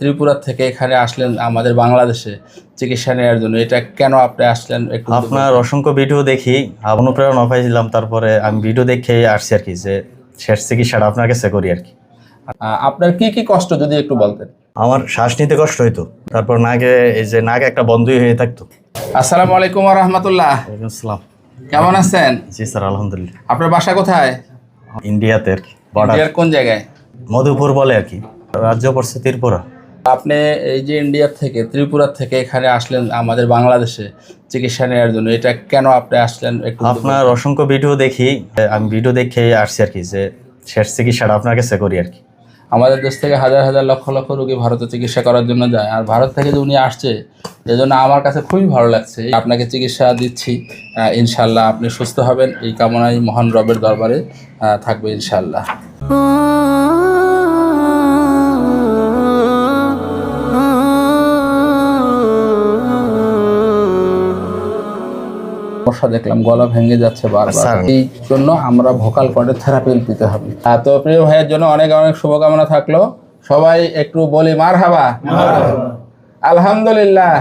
ত্রিপুরা থেকে এখানে আসলেন আমাদের বাংলাদেশে চিকিৎসা নেওয়ার জন্য। এটা কেন আপনি আসলেন একটু আপনার অসংখ্য ভিডিও দেখি অনুপ্রেরণা পাইছিলাম তারপরে আমি ভিডিও দেখে আসছি আর কি যে শেষ চিকিৎসাটা আপনার কাছে করি আর কি। আপনার কি কি কষ্ট যদি একটু বলতেন? আমার শ্বাস নিতে কষ্ট হইতো তারপর নাকে এই যে নাক একটা বন্ধই হয়ে থাকতো। আসসালামু আলাইকুম রহমতুল্লাহ। ওয়ালাইকুম আসসালাম। কেমন আছেন? জি স্যার আলহামদুলিল্লাহ। আপনার বাসা কোথায়? ইন্ডিয়াতে আর কি বর্ডার। কোন জায়গায়? মধুপুর বলে আর কি রাজ্য পড়ছে ত্রিপুরা। আপনি এই যে ইন্ডিয়া থেকে ত্রিপুরা থেকে এখানে আসলেন আমাদের বাংলাদেশে চিকিৎসা নেওয়ার জন্য এটা কেন আপনি আসলেন একটু আপনার অসংখ্য ভিডিও দেখি আমি ভিডিও দেখে আসছি আর কি যে শেষ চিকিৎসাটা আপনার কাছে করি আর কি। আমাদের দেশ থেকে হাজার হাজার লক্ষ লক্ষ রোগী ভারতে চিকিৎসা করার জন্য যায় আর ভারত থেকে যে উনি আসছে এজন্য আমার কাছে খুবই ভালো লাগছে। আপনাকে চিকিৎসা দিচ্ছি ইনশাল্লাহ আপনি সুস্থ হবেন এই কামনায় মহান রবের দরবারে থাকবে ইনশাল্লাহ। সমস্যা দেখলাম গলা ভেঙে যাচ্ছে বারবার। এই জন্য আমরা ভোকাল কর্ডের থেরাপি দিতে হবে। তো প্রিয় ভাইয়ের জন্য অনেক অনেক শুভকামনা থাকল। সবাই একটু বলি মার হাবা আলহামদুলিল্লাহ।